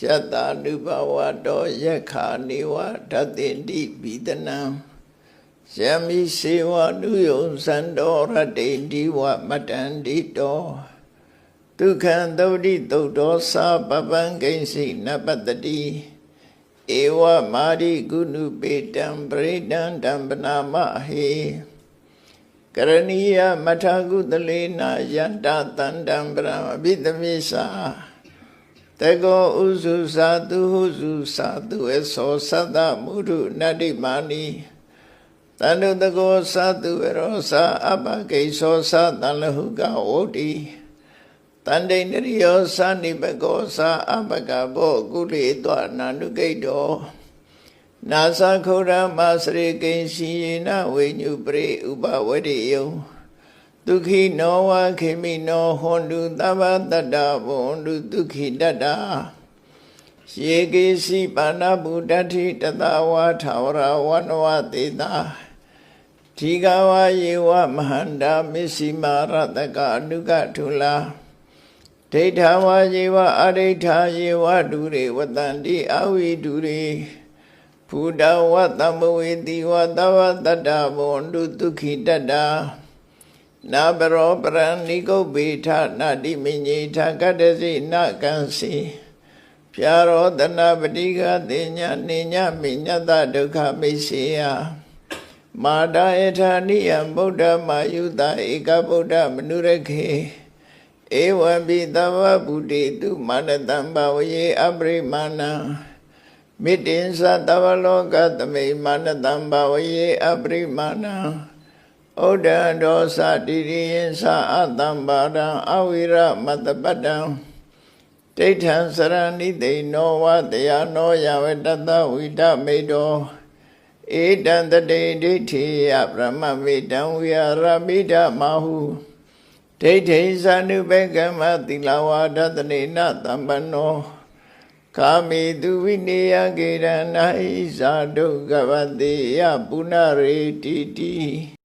ယတ္တာနုဘဝတောယက္ခာနေဝဓတ္တိတိဘိဒနံယမိစေဝနုယုံစံတော်ရတ္တိဒီဝမတ္တန္တိတောဒုက္ခံသုဒ္ဓိသုတ်တော်သာပပံကိဉ္စီနပတ္တိဧဝမာရိကုဏုပေတံပရိဒံတံပနာမဟေကရဏီယမထာကုသလေနာယန္တတန္တံပရမအဘိသမိသာ တကောဥစုသာသူဟုစုသာသူအသောသတ္တမုရုနတ္တိမာနီတန္တုတကောသာသူရောသာအပကိသောသာတန်လဟုကဝုတိတန္တိန္ဒရိယောသာနိပကောသာအပကဘောကုလေတောနာနုကိတောနာသခုရမစရိကိဉ္စီယေနဝိညုပရိဥပဝရိယံ ဒုက္ခိနောဝခေမိနောဟွန်တုသဗ္ဗတတ္တဘွန်တုဒုက္ခိတတ္တာယေကေစီပါဏဗုဒ္ဓတိတတဝါထာဝရဝနဝတေတာဒီကဝါယေဝမဟန္တာမစ္စည်းမာရတကအနုကထုလာဒိဋ္ဌဝါယေဝအဋိဋ္ဌာယေဝဒုရေဝတန္တိအဝိဒုရေဘုဒ္ဓဝတ္တမဝေတိဝတဝတတ္တဘဝန္တုဒုက္ခိတတ္တာ နာဘရောပရဏိကုတ်ပေထနာတိမညေထကတ္တစိနကံစီဖြာရောတနာပတိကတိညာနေညမိညတဒုက္ခမိစေယမာဒယထာနိယဗုဒ္ဓမာယုတဧကဗုဒ္ဓမနုရခေဧဝံပိသဗ္ဗဗုတိတုမာနတံဘဝယေအပရိမာဏံမိတ္တင်္သတဝလောကသမိမာနတံဘာဝယေအပရိမာဏံ ဩဒံဒောသတိရိယံသအတံပါဒံအဝိရမတပတ္တံဒိဋ္ဌံစရဏိသိနောဝတရားနောယဝတတဝိဒမေတောဧတံတတေဒိဋ္ဌိယဗြဟ္မမေတံဝိရမိဒမဟုဒိဋ္ဌိသ ानु ဘေကမသီလဝါဒတနေနတံပနောကာမေသူဝိနေယကေရဏဣဇာဒုက္ခဝတိယပုဏ္ဏရေတိတိ